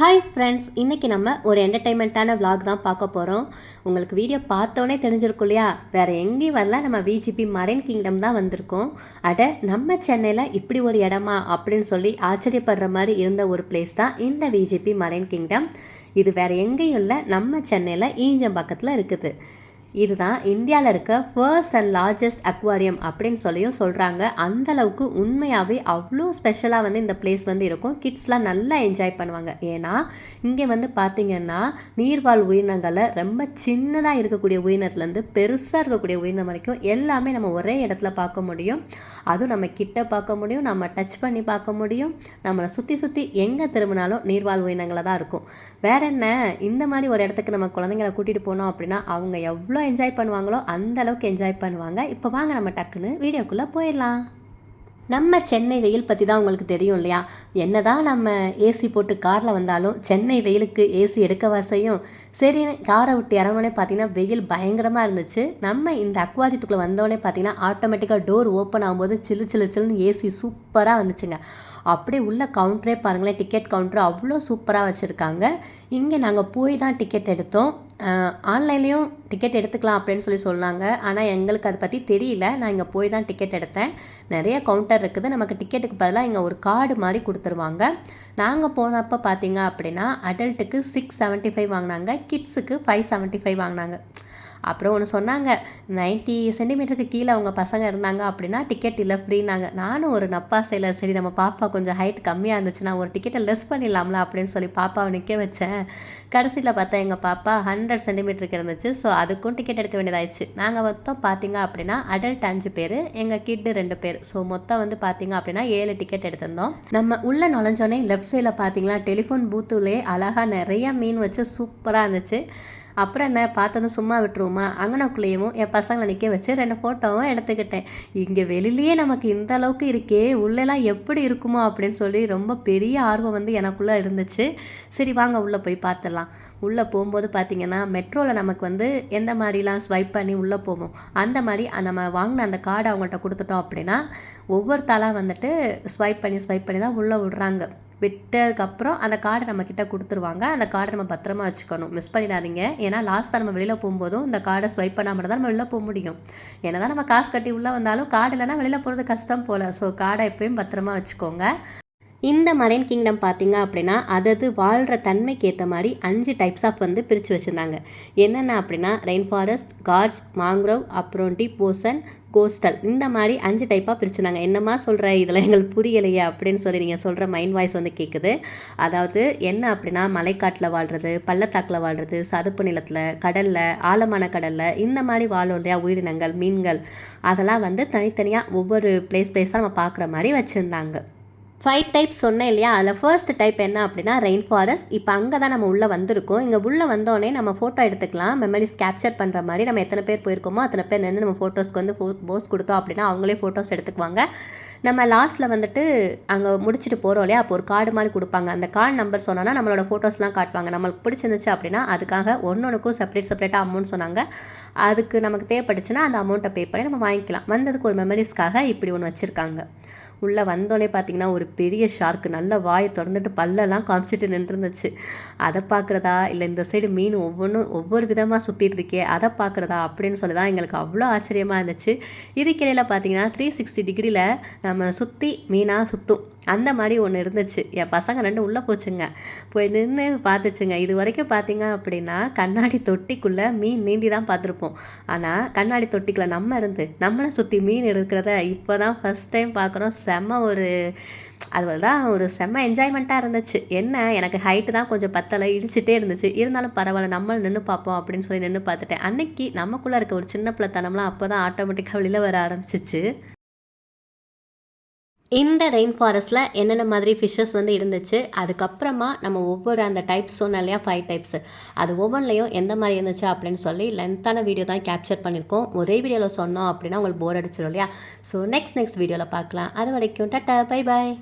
Hi friends இன்றைக்கி நம்ம ஒரு என்டர்டைன்மெண்ட்டான vlog தான் பார்க்க போகிறோம் உங்களுக்கு வீடியோ பார்த்தோன்னே தெரிஞ்சிருக்கும் இல்லையா? வேறு எங்கேயும் வரல நம்ம விஜிபி மரைன் கிங்டம் தான் வந்திருக்கோம். அட நம்ம சென்னையில் இப்படி ஒரு இடமா அப்படின்னு சொல்லி ஆச்சரியப்படுற மாதிரி இருந்த ஒரு பிளேஸ் தான் இந்த விஜிபி மரைன் கிங்டம் இது வேறு எங்கேயும் இல்லை நம்ம சென்னையில் ஈஞ்சம்பாக்கத்தில் இருக்குது. இதுதான் இந்தியாவில் இருக்க ஃபர்ஸ்ட் அண்ட் லார்ஜஸ்ட் அக்வாரியம் அப்படின்னு சொல்லியும் சொல்கிறாங்க அந்த அளவுக்கு உண்மையாகவே அவ்வளோ ஸ்பெஷலாக வந்து இந்த பிளேஸ் வந்து இருக்கும். கிட்ஸ்லாம் நல்லா என்ஜாய் பண்ணுவாங்க. ஏன்னா இங்கே வந்து பார்த்திங்கன்னா நீர்வாழ் உயிரினங்களை ரொம்ப சின்னதாக இருக்கக்கூடிய உயிரினத்துலேருந்து பெருசாக இருக்கக்கூடிய உயிரினம் வரைக்கும் எல்லாமே நம்ம ஒரே இடத்துல பார்க்க முடியும். அதுவும் நம்ம கிட்ட பார்க்க முடியும். நம்ம டச் பண்ணி பார்க்க முடியும். நம்மளை சுற்றி சுற்றி எங்கே திரும்பினாலும் நீர்வாழ் உயிரினங்களை தான் இருக்கும். வேற என்ன? இந்த மாதிரி ஒரு இடத்துக்கு நம்ம குழந்தைங்களை கூட்டிகிட்டு போனோம் அப்படின்னா அவங்க எவ்வளோ என்ஜாய் பண்ணுவாங்களோ அந்த அளவுக்கு என்ஜாய் பண்ணுவாங்க. இப்போ வாங்க நம்ம டக்குன்னு வீடியோக்குள்ளே போயிடலாம். நம்ம சென்னை வெயில் பற்றி தான் உங்களுக்கு தெரியும் இல்லையா? என்ன தான் நம்ம ஏசி போட்டு காரில் வந்தாலும் சென்னை வெயிலுக்கு ஏசி எடுக்க வசையும். சரி காரை விட்டு இறங்கோனே பார்த்தீங்கன்னா வெயில் பயங்கரமாக இருந்துச்சு. நம்ம இந்த அக்வாரியத்துக்குள்ளே வந்தோடனே பார்த்தீங்கன்னா ஆட்டோமேட்டிக்காக டோர் ஓப்பன் ஆகும்போது சில்லு சில்லு சில்லுன்னு ஏசி சூப்பராக வந்துச்சுங்க. அப்படியே உள்ள கவுண்டரே பாருங்களேன் டிக்கெட் கவுண்டர் அவ்வளோ சூப்பராக வச்சுருக்காங்க. இங்கே நாங்கள் போய் தான் டிக்கெட் எடுத்தோம். ஆன்லைன்லேயும் டிக்கெட் எடுத்துக்கலாம் அப்படின்னு சொல்லி சொன்னாங்க. ஆனால் எங்களுக்கு அதை பற்றி தெரியல. நான் இங்கே போய் தான் டிக்கெட் எடுத்தேன். நிறைய கவுண்டர் இருக்குது. நமக்கு டிக்கெட்டுக்கு பதிலாக இங்கே ஒரு கார்டு மாதிரி கொடுத்துருவாங்க. நாங்கள் போனப்போ பார்த்தீங்க அப்படின்னா அடல்ட்டுக்கு சிக்ஸ் செவன்ட்டி ஃபைவ் வாங்கினாங்க. கிட்ஸுக்கு ஃபைவ் செவன்ட்டி ஃபைவ் வாங்கினாங்க. அப்புறம் ஒன்று சொன்னாங்க நைன்ட்டி சென்டிமீட்டருக்கு கீழே அவங்க பசங்க இருந்தாங்க அப்படின்னா டிக்கெட் இல்லை ஃப்ரீனாங்க நானும் ஒரு நப்பாசையில் சரி நம்ம பாப்பா கொஞ்சம் ஹைட் கம்மியாக இருந்துச்சுன்னா ஒரு டிக்கெட்டை லெஸ் பண்ணிடலாம்ல அப்படின்னு சொல்லி பாப்பாவை நிற்க வச்சேன். கடைசியில் பார்த்தா எங்கள் பாப்பா ஹண்ட்ரட் சென்டிமீட்டருக்கு இருந்துச்சு ஸோ அதுக்கும் டிக்கெட் எடுக்க வேண்டியதாயிடுச்சு. நாங்கள் மொத்தம் பார்த்தீங்க அப்படின்னா அடல்ட் அஞ்சு பேர் எங்கள் கிட்டு ரெண்டு பேர். ஸோ மொத்தம் வந்து பார்த்தீங்க அப்படின்னா ஏழு டிக்கெட் எடுத்திருந்தோம். நம்ம உள்ளே நுழைஞ்சோடனே லெஃப்ட் சைடில் பார்த்தீங்கன்னா டெலிஃபோன் பூத்துலேயே அழகாக நிறைய மீன் வச்சு சூப்பராக இருந்துச்சு. அப்புறம் என்ன பார்த்ததும் சும்மா விட்டுருவோமா? அங்கனக்குள்ளேயும் என் பசங்களை நிற்க வச்சு ரெண்டு ஃபோட்டோவும் எடுத்துக்கிட்டேன். இங்கே வெளியிலேயே நமக்கு இந்த அளவுக்கு இருக்கே உள்ளெல்லாம் எப்படி இருக்குமோ அப்படின்னு சொல்லி ரொம்ப பெரிய ஆர்வம் வந்து எனக்குள்ளே இருந்துச்சு. சரி வாங்க உள்ளே போய் பார்த்துடலாம். உள்ளே போகும்போது பார்த்தீங்கன்னா மெட்ரோவில் நமக்கு வந்து எந்த மாதிரிலாம் ஸ்வைப் பண்ணி உள்ளே போவோம்? அந்த மாதிரி நம்ம வாங்கின அந்த கார்டை அவங்கள்ட்ட கொடுத்துட்டோம் அப்படின்னா ஒவ்வொருத்தாளாக வந்துட்டு ஸ்வைப் பண்ணி ஸ்வைப் பண்ணி தான் உள்ளே விடுறாங்க. விட்டதுக்கப்புறம் அந்த கார்டை நம்மக்கிட்ட கொடுத்துருவாங்க. அந்த கார்டை நம்ம பத்திரமா வச்சுக்கணும். மிஸ் பண்ணிடாதீங்க. ஏன்னா லாஸ்ட்டாக நம்ம வெளியில் போகும்போதும் இந்த கார்டை ஸ்வைப் பண்ணாமல் தான் நம்ம வெளியில் போக முடியும். ஏன்னா தான் நம்ம காசு கட்டி உள்ளே வந்தாலும் கார்டு இல்லைனா வெளியில் போகிறது கஷ்டம் போல். ஸோ கார்டை எப்பயும் பத்திரமா வச்சுக்கோங்க. இந்த மரைன் கிங்டம் பார்த்தீங்க அப்படின்னா அதது வாழ்கிற தன்மைக்கு ஏற்ற மாதிரி அஞ்சு டைப்ஸ் ஆஃப் வந்து பிரித்து வச்சுருந்தாங்க. என்னென்ன அப்படின்னா ரெயின் ஃபாரஸ்ட் கார்ஜ் மாங்க்ரோவ் அப்புறம் டிபோசன் கோஸ்டல் இந்த மாதிரி அஞ்சு டைப்பாக பிரிச்சுருந்தாங்க. என்னம்மா சொல்கிற இதில் எங்களுக்கு புரியலையே அப்படின்னு சொல்லி நீங்கள் சொல்கிற மைண்ட் வாய்ஸ் வந்து கேட்குது அதாவது என்ன அப்படின்னா மலைக்காட்டில் வாழ்கிறது பள்ளத்தாக்கில் வாழ்கிறது சதுப்பு நிலத்தில் கடலில் ஆழமான கடலில் இந்த மாதிரி வாழும் இல்லையா? உயிரினங்கள் மீன்கள். அதெல்லாம் வந்து தனித்தனியாக ஒவ்வொரு பிளேஸ் பிளேஸாக நம்ம பார்க்குற மாதிரி வச்சுருந்தாங்க. ஃபைவ் டைப்ஸ் சொன்னேன் இல்லையா? அதில் ஃபர்ஸ்ட் டைப் என்ன அப்படின்னா ரெயின் ஃபாரஸ்ட் இப்போ அங்கே தான் நம்ம உள்ளே வந்திருக்கோம். இங்கே உள்ளே வந்தோடனே நம்ம ஃபோட்டோ எடுத்துக்கலாம். மெமரிஸ் கேப்சர் பண்ணுற மாதிரி நம்ம எத்தனை பேர் போயிருக்கோமோ அத்தனை பேர் நின்று நம்ம ஃபோட்டோஸ்க்கு வந்து போஸ் கொடுத்தோம் அப்படின்னா அவங்களே ஃபோட்டோஸ் எடுத்துக்குவாங்க. நம்ம லாஸ்ட்டில் வந்துட்டு அங்கே முடிச்சுட்டு போகிறோம் இல்லையா? அப்போ ஒரு கார்டு மாதிரி கொடுப்பாங்க. அந்த கார்டு நம்பர் சொன்னோன்னா நம்மளோட ஃபோட்டோஸ்லாம் காட்டுவாங்க. நம்மளுக்கு பிடிச்சிருந்துச்சு அப்படின்னா அதுக்காக ஒன்றொன்றுக்கும் செப்பரேட் செப்பரேட்டாக அமௌண்ட் சொன்னாங்க. அதுக்கு நமக்கு தேவைப்பட்டுச்சுன்னா அந்த அமௌண்ட்டை பே பண்ணி நம்ம வாங்கிக்கலாம். வந்ததுக்கு ஒரு மெமரிஸ்க்காக இப்படி ஒன்று வச்சுருக்காங்க. உள்ளே வந்தோடனே பார்த்தீங்கன்னா ஒரு பெரிய ஷார்க்கு நல்ல வாயை திறந்துட்டு பல்லெல்லாம் காமிச்சிட்டு நின்றுருந்துச்சு. அதை பார்க்குறதா இல்லை இந்த சைடு மீன் ஒவ்வொன்றும் ஒவ்வொரு விதமாக சுற்றிட்டு இருக்கே அதை பார்க்குறதா அப்படின்னு சொல்லி தான் எங்களுக்கு அவ்வளோ ஆச்சரியமாக இருந்துச்சு. இதுக்கிடையில் பார்த்தீங்கன்னா த்ரீ சிக்ஸ்டி டிகிரியில் நம்ம சுற்றி மீனாக சுற்றும் அந்த மாதிரி ஒன்று இருந்துச்சு. என் பசங்க ரெண்டு உள்ளே போச்சுங்க. போய் நின்று பார்த்துச்சுங்க. இது வரைக்கும் பார்த்தீங்க அப்படின்னா கண்ணாடி தொட்டிக்குள்ளே மீன் நீந்தி தான் பார்த்துருப்போம். ஆனால் கண்ணாடி தொட்டிக்குள்ளே நம்ம இருந்து நம்மளை சுற்றி மீன் இருக்கிறத இப்போ தான் ஃபஸ்ட் டைம் பார்க்குறோம் செம்ம ஒரு அதுதான் ஒரு செம்ம என்ஜாய்மெண்ட்டாக இருந்துச்சு. என்ன எனக்கு ஹைட்டு தான் கொஞ்சம் பத்தலை இடிச்சிட்டே இருந்துச்சு. இருந்தாலும் பரவாயில்ல நம்மளும் நின்று பார்ப்போம் அப்படின்னு சொல்லி நின்று பார்த்துட்டேன். அன்னைக்கு நமக்குள்ளே இருக்க ஒரு சின்ன பிள்ளைத்தனம்லாம் அப்போ தான் ஆட்டோமேட்டிக்காக வெளியில் வர ஆரம்பிச்சிச்சு. இந்த ரெயின் ஃபாரஸ்ட்டில் என்னென்ன மாதிரி ஃபிஷ்ஷஸ் வந்து இருந்துச்சு அதுக்கப்புறமா நம்ம ஒவ்வொரு அந்த டைப்ஸ் சொன்னோம் இல்லையா ஃபைவ் டைப்ஸ் அது ஒவ்வொன்றிலையும் எந்த மாதிரி இருந்துச்சு அப்படின்னு சொல்லி லென்த்தான வீடியோ தான் கேப்சர் பண்ணியிருக்கோம். ஒரே வீடியோவில் சொன்னோம் அப்படின்னா உங்களுக்கு போர் அடிச்சிடும் இல்லையா? ஸோ நெக்ஸ்ட் நெக்ஸ்ட் வீடியோவில் பார்க்கலாம். அது வரைக்கும் டட்டா பை பாய்